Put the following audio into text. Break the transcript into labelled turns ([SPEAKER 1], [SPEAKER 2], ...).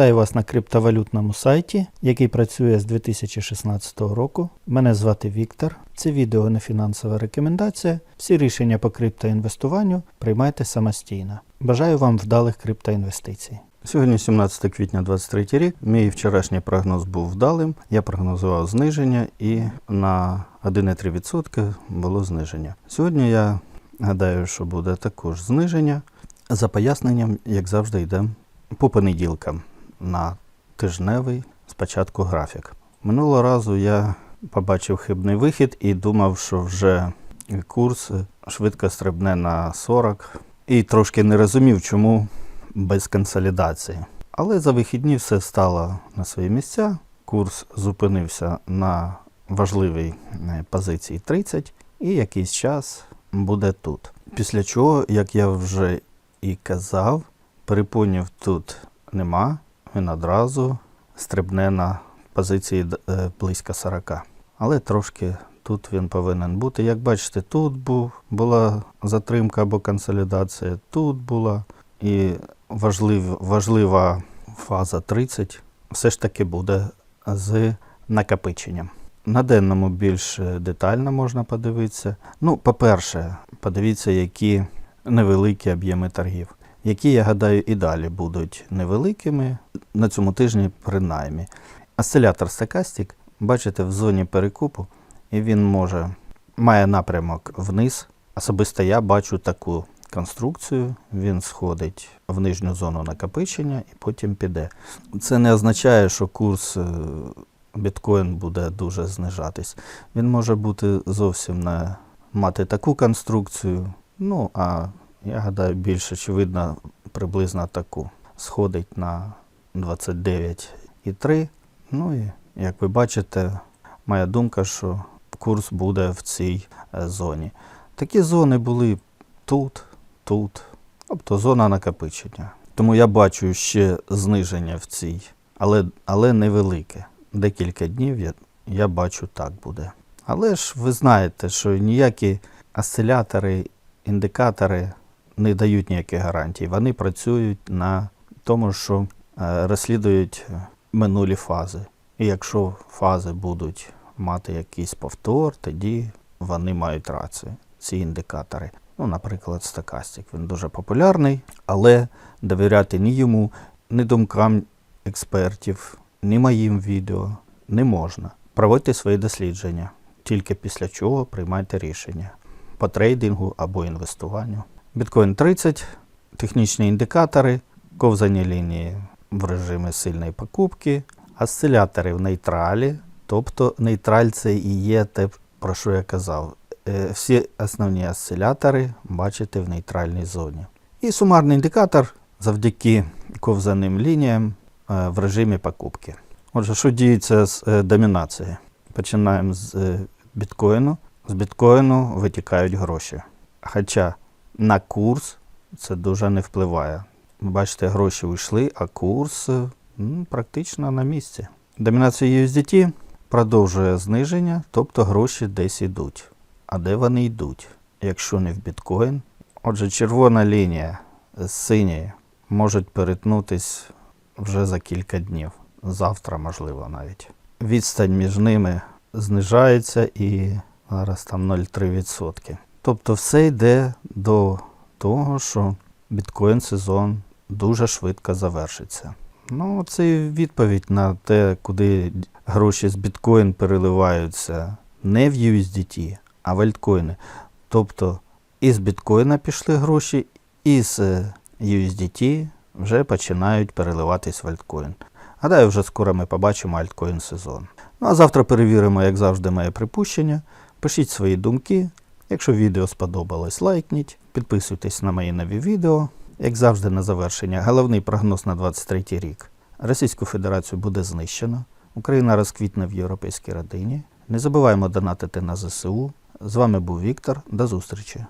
[SPEAKER 1] Вітаю вас на криптовалютному сайті, який працює з 2016 року. Мене звати Віктор. Це відео не фінансова рекомендація. Всі рішення по криптоінвестуванню приймайте самостійно. Бажаю вам вдалих криптоінвестицій.
[SPEAKER 2] Сьогодні 17 квітня 23 рік. Мій вчорашній прогноз був вдалим. Я прогнозував зниження і на 1,3% було зниження. Сьогодні я гадаю, що буде також зниження. За поясненням, як завжди, йдемо по понеділкам на тижневий спочатку графік. Минулого разу я побачив хибний вихід і думав, що вже курс швидко стрибне на 40 і трошки не розумів, чому без консолідації. Але за вихідні все стало на свої місця. Курс зупинився на важливій е, позиції 30 і якийсь час буде тут. Після чого, як я вже і казав, перепонів тут нема, він одразу стрибне на позиції е, близько 40. Але трошки тут він повинен бути. Як бачите, тут був, була затримка або консолідація, тут була. І важлив, важлива фаза 30 все ж таки буде з накопиченням. На денному більш детально можна подивитися. Ну, по-перше, подивіться, які невеликі об'єми торгів, які, я гадаю, і далі будуть невеликими на цьому тижні, принаймні. Осцилятор Stochastic, бачите, в зоні перекупу, і він може має напрямок вниз. Особисто я бачу таку конструкцію, він сходить в нижню зону накопичення і потім піде. Це не означає, що курс е, біткоін буде дуже знижатись. Він може бути зовсім не мати таку конструкцію. Ну, а я гадаю, більш очевидно, приблизно таку. Сходить на 29,3. Ну і як ви бачите, моя думка, що курс буде в цій е, зоні. Такі зони були тут, тут, тобто зона накопичення. Тому я бачу ще зниження в цій, але, але невелике. Декілька днів я, я бачу так буде. Але ж ви знаєте, що ніякі осцилятори, індикатори не дають ніяких гарантій. Вони працюють на тому, що розслідують минулі фази. І якщо фази будуть мати якийсь повтор, тоді вони мають рацію, ці індикатори. Ну, наприклад, Stochastic. Він дуже популярний, але довіряти ні йому, ні думкам експертів, ні моїм відео не можна. Проводьте свої дослідження, тільки після чого приймайте рішення по трейдингу або інвестуванню. Біткоін 30, технічні індикатори, ковзані лінії в режимі сильної покупки, осцилятори в нейтралі, тобто нейтраль це і є те, про що я казав. Е, Всі основні осцилятори бачите в нейтральній зоні. І сумарний індикатор завдяки ковзаним лініям е, в режимі покупки. Отже, що діється з е, домінацією? Починаємо з біткоїну. З біткоїну витікають гроші. Хоча на курс це дуже не впливає. Бачите, гроші вийшли, а курс ну, практично на місці. Домінація USDT продовжує зниження, тобто гроші десь йдуть. А де вони йдуть, якщо не в біткоін? Отже, червона лінія з синьої можуть перетнутись вже за кілька днів. Завтра, можливо, навіть. Відстань між ними знижається і зараз там 0,3%. Тобто все йде до того, що біткоін сезон дуже швидко завершиться. Ну, це відповідь на те, куди гроші з біткоін переливаються не в USDT, а в альткоїни. Тобто із біткоїна пішли гроші, і з е, USDT вже починають переливатись в альткоін. Гадаю, вже скоро ми побачимо альткоін сезон. Ну а завтра перевіримо, як завжди, моє припущення. Пишіть свої думки. Якщо відео сподобалось, лайкніть, підписуйтесь на мої нові відео. Як завжди, на завершення, головний прогноз на 23 рік. Російську Федерацію буде знищено, Україна розквітне в європейській родині. Не забуваємо донатити на ЗСУ. З вами був Віктор. До зустрічі!